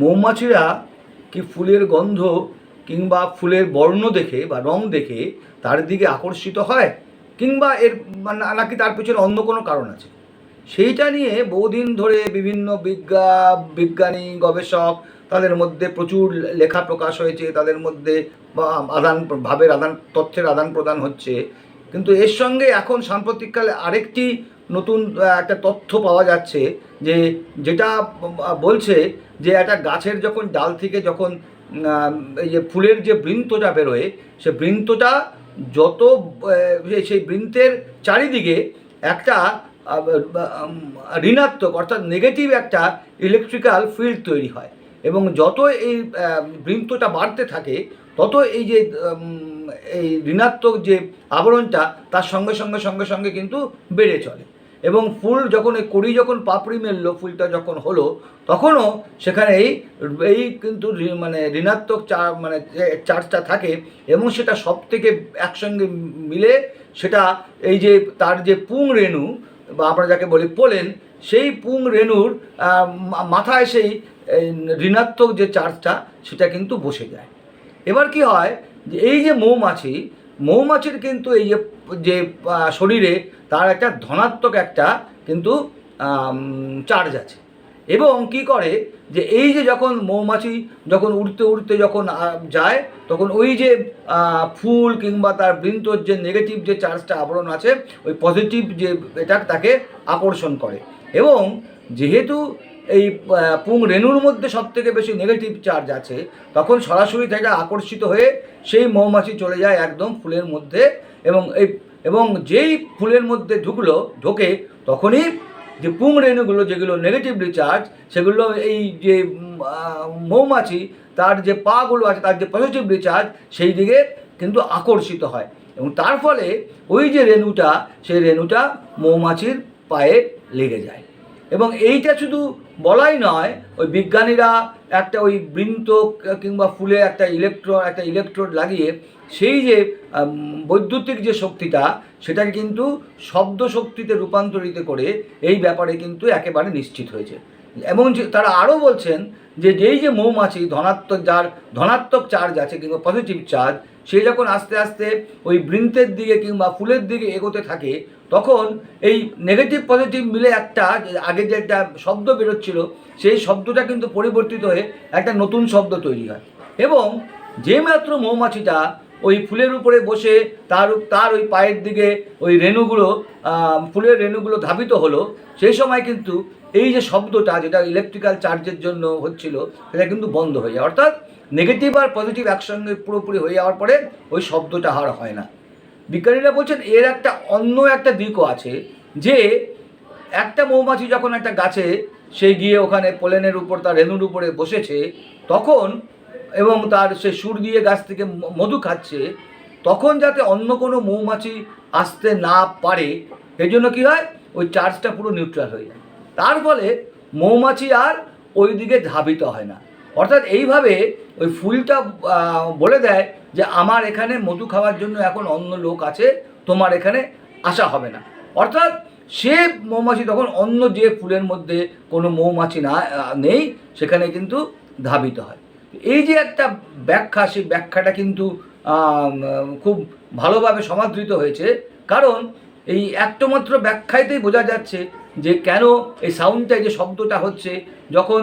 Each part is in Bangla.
মৌমাছিরা কি ফুলের গন্ধ কিংবা ফুলের বর্ণ দেখে বা রং দেখে তার দিকে আকর্ষিত হয়? কিংবা এর মানে নাকি তার পিছনে অন্য কোনো কারণ আছে? সেইটা নিয়ে বহুদিন ধরে বিভিন্ন বিজ্ঞা, বিজ্ঞানী, গবেষক তাদের মধ্যে প্রচুর লেখা প্রকাশ হয়েছে। তাদের মধ্যে আদান ভাবের আদান, তথ্যের আদান প্রদান হচ্ছে। কিন্তু এর সঙ্গে এখন সাম্প্রতিককালে আরেকটি নতুন একটা তথ্য পাওয়া যাচ্ছে যে যেটা বলছে যে একটা গাছের যখন ডাল থেকে যখন এই যে ফুলের যে বৃন্তটা বেরোয়, সে বৃন্তটা যত সেই বৃন্তের চারিদিকে একটা ঋণাত্মক অর্থাৎ নেগেটিভ একটা ইলেকট্রিক্যাল ফিল্ড তৈরি হয়। এবং যত এই বৃন্তটা বাড়তে থাকে, তত এই যে এই ঋণাত্মক যে আবরণটা তার সঙ্গে সঙ্গে সঙ্গে সঙ্গে কিন্তু বেড়ে চলে। এবং ফুল যখন এই কড়ি যখন পাপড়ি মেললো, ফুলটা যখন হলো, তখনও সেখানে এই এই কিন্তু মানে ঋণাত্মক চা মানে চার্জটা থাকে এবং সেটা সব থেকে একসঙ্গে মিলে সেটা এই যে তার যে পুং রেণু, বা আমরা যাকে বলি পোলেন, সেই পুং রেণুর মাথায় সেই ঋণাত্মক যে চার্জটা সেটা কিন্তু বসে যায়। এবার কি হয় যে এই যে মৌমাছি, মৌমাছির কিন্তু এই যে যে শরীরে তার একটা ধনাত্মক একটা কিন্তু চার্জ আছে। এবং কি করে যে, এই যে যখন মৌমাছি যখন উড়তে উড়তে যখন যায়, তখন ওই যে ফুল কিংবা তার বৃন্তর যে নেগেটিভ যে চার্জটা আবরণ আছে, ওই পজিটিভ যে এটা তাকে আকর্ষণ করে। এবং যেহেতু এই পুং রেণুর মধ্যে সব থেকে বেশি নেগেটিভ চার্জ আছে, তখন সরাসরি থেকে আকর্ষিত হয়ে সেই মৌমাছি চলে যায় একদম ফুলের মধ্যে এবং এই, এবং যেই ফুলের মধ্যে ঢুকলো, ঢোকে, তখনই যে পুং রেণুগুলো যেগুলো নেগেটিভলি চার্জ সেগুলো এই যে মৌমাছি, তার যে পাগুলো আছে, তার যে পজিটিভলি চার্জ সেই দিকে কিন্তু আকর্ষিত হয়। এবং তার ফলে ওই যে রেণুটা, সেই রেণুটা মৌমাছির পায়ে লেগে যায়। এবং এইটা শুধু বলাই নয়, ওই বিজ্ঞানীরা একটা ওই বৃন্ত কিংবা ফুলে একটা ইলেকট্রো একটা ইলেকট্রোড লাগিয়ে সেই যে বৈদ্যুতিক যে শক্তিটা, সেটাকে কিন্তু শব্দ শক্তিতে রূপান্তরিত করে এই ব্যাপারে কিন্তু একেবারে নিশ্চিত হয়েছে। এবং তারা আরও বলছেন যে, যেই যে মৌমাছি, ধনাত্মক যার, ধনাত্মক চার্জ আছে কিংবা পজিটিভ চার্জ সে যখন আস্তে আস্তে ওই বৃন্তের দিকে কিংবা ফুলের দিকে এগোতে থাকে, তখন এই নেগেটিভ পজিটিভ মিলে একটা আগে যে একটা শব্দ বেরোচ্ছিল, সেই শব্দটা কিন্তু পরিবর্তিত হয়ে একটা নতুন শব্দ তৈরি হয়। এবং যে মাত্র মৌমাছিটা ওই ফুলের উপরে বসে তার তার ওই পায়ের দিকে ওই রেণুগুলো ফুলের রেণুগুলো ধাবিত হলো, সেই সময় কিন্তু এই যে শব্দটা যেটা ইলেকট্রিক্যাল চার্জের জন্য হচ্ছিল, সেটা কিন্তু বন্ধ হয়ে যায়। অর্থাৎ নেগেটিভ আর পজিটিভ একসঙ্গে পুরোপুরি হয়ে যাওয়ার পরে ওই শব্দটা আর হয় না। বিজ্ঞানীরা বলছেন এর একটা অন্য একটা দিকও আছে, যে একটা মৌমাছি যখন একটা গাছে সে গিয়ে ওখানে পোলেনের উপর, তার রেণুর উপরে বসেছে, তখন এবং তার সে সুর দিয়ে গাছ থেকে মধু খাচ্ছে, তখন যাতে অন্য কোনো মৌমাছি আসতে না পারে এই জন্য কী হয়? ওই চার্জটা পুরো নিউট্রাল হয়ে যায়। তার ফলে মৌমাছি আর ওই দিকে ধাবিত হয় না। অর্থাৎ এইভাবে ওই ফুলটা বলে দেয় যে আমার এখানে মধু খাওয়ার জন্য এখন অন্য লোক আছে, তোমার এখানে আসা হবে না। অর্থাৎ সে মৌমাছি তখন অন্য যে ফুলের মধ্যে কোনো মৌমাছি না নেই, সেখানে কিন্তু ধাবিত হয়। এই যে একটা ব্যাখ্যা, সেই ব্যাখ্যাটা কিন্তু খুব ভালোভাবে সমাদৃত হয়েছে। কারণ এই একটমাত্র ব্যাখ্যাতেই বোঝা যাচ্ছে যে কেন এই সাউন্ডটা যে শব্দটা হচ্ছে, যখন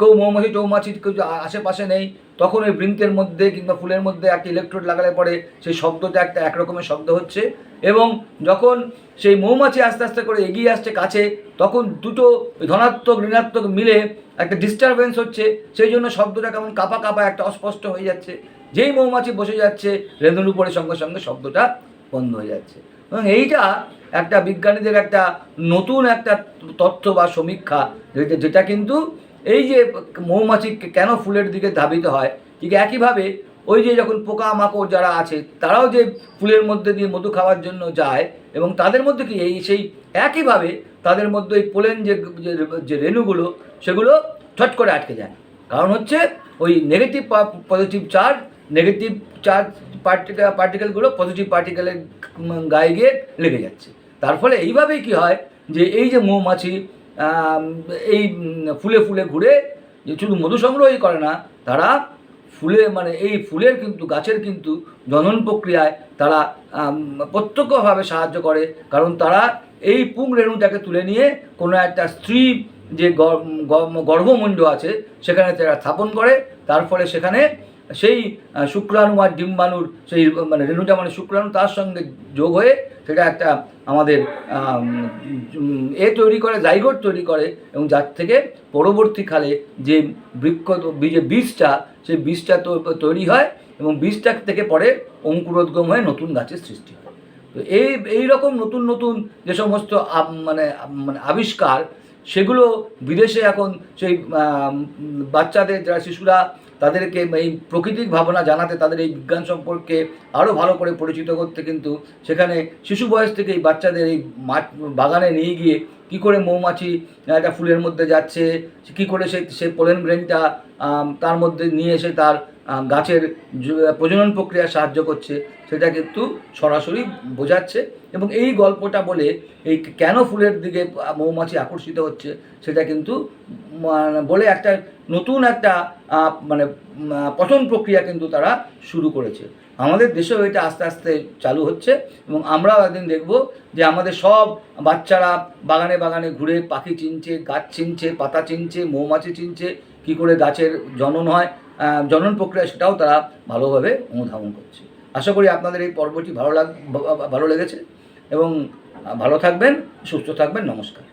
কেউ মৌমাছি, টৌমাছি কেউ আশেপাশে নেই, তখন ওই বৃন্তের মধ্যে কিংবা ফুলের মধ্যে একটা ইলেকট্রোড লাগালে পরে সেই শব্দটা একটা একরকমের শব্দ হচ্ছে এবং যখন সেই মৌমাছি আস্তে আস্তে করে এগিয়ে আসছে কাছে, তখন দুটো ধনাত্মক, ঋণাত্মক মিলে একটা ডিস্টারবেন্স হচ্ছে, সেই জন্য শব্দটা কেমন কাপা কাপা একটা অস্পষ্ট হয়ে যাচ্ছে। যেই মৌমাছি বসে যাচ্ছে, রেণুর উপরে সঙ্গে সঙ্গে শব্দটা বন্ধ হয়ে যাচ্ছে। এবং এইটা একটা বিজ্ঞানীদের একটা নতুন একটা তথ্য বা সমীক্ষা যেটা- কিন্তু এই যে মৌমাছি কেন ফুলের দিকে ধাবিত হয়, ঠিক একইভাবে ওই যে যখন পোকা মাকড় যারা আছে, তারাও যে ফুলের মধ্যে দিয়ে মধু খাওয়ার জন্য যায় এবং তাদের মধ্যে কি এই সেই একইভাবে তাদের মধ্যে ওই পোলেন যে- যে রেণুগুলো, সেগুলো ছট করে আটকে যায়। কারণ হচ্ছে ওই negative positive charge negative charge particle পার্টিকেলগুলো positive পার্টিকেলের গায়ে গিয়ে লেগে যাচ্ছে। তার ফলে এইভাবেই কি হয় যে এই যে মৌমাছি এই ফুলে ফুলে ঘুরে যে শুধু মধু সংগ্রহই করে না, তারা ফুলে মানে এই ফুলের কিন্তু, গাছের কিন্তু জনন প্রক্রিয়ায় তারা প্রত্যক্ষভাবে সাহায্য করে। কারণ তারা এই পুং রেণুটাকে তুলে নিয়ে কোনো একটা স্ত্রী যে গর্ভমুণ্ড আছে, সেখানে তারা স্থাপন করে। তার ফলে সেখানে সেই শুক্রাণু আর ডিম্বাণুর সেই মানে রেণুটা মানে শুক্রাণু তার সঙ্গে যোগ হয়ে সেটা একটা আমাদের এ তৈরি করে, জাইগোট তৈরি করে এবং যার থেকে পরবর্তীকালে যে বৃক্ষ যে বীজটা, সেই বীজটা তৈরি হয় এবং বীজটা থেকে পরে অঙ্কুরোদ্গম হয়ে নতুন গাছের সৃষ্টি হয়। তো এই এই রকম নতুন নতুন যে সমস্ত মানে মানে আবিষ্কার, সেগুলো বিদেশে এখন সেই বাচ্চাদের, যারা শিশুরা তাদেরকে এই প্রকৃতিক ভাবনা জানাতে তাদের এই বিজ্ঞান সম্পর্কে আরও ভালো করে পরিচিত করতে কিন্তু সেখানে শিশু বয়স থেকেই বাচ্চাদের এই বাগানে নিয়ে গিয়ে কি করে মৌমাছি একটা ফুলের মধ্যে যাচ্ছে, কি করে সে সে পোলেন ব্রেনটা তার মধ্যে নিয়ে এসে তার গাছের প্রজনন প্রক্রিয়া সাহায্য করছে, সেটা কিন্তু সরাসরি বোঝাচ্ছে এবং এই গল্পটা বলে এই কেন ফুলের দিকে মৌমাছি আকর্ষিত হচ্ছে, সেটা কিন্তু বলে একটা নতুন একটা মানে পচন প্রক্রিয়া কিন্তু তারা শুরু করেছে। আমাদের দেশেও এটা আস্তে আস্তে চালু হচ্ছে এবং আমরাও একদিন দেখব যে আমাদের সব বাচ্চারা বাগানে বাগানে ঘুরে পাখি চিনছে, গাছ চিনছে, পাতা চিনছে, মৌমাছি চিনছে, কি করে গাছের জনন হয় জনন প্রক্রিয়া সেটাও তারা ভালোভাবে অনুধাবন করছে। আশা করি আপনাদের এই পর্বটি ভালো লাগ ভালো লেগেছে এবং ভালো থাকবেন, সুস্থ থাকবেন, নমস্কার।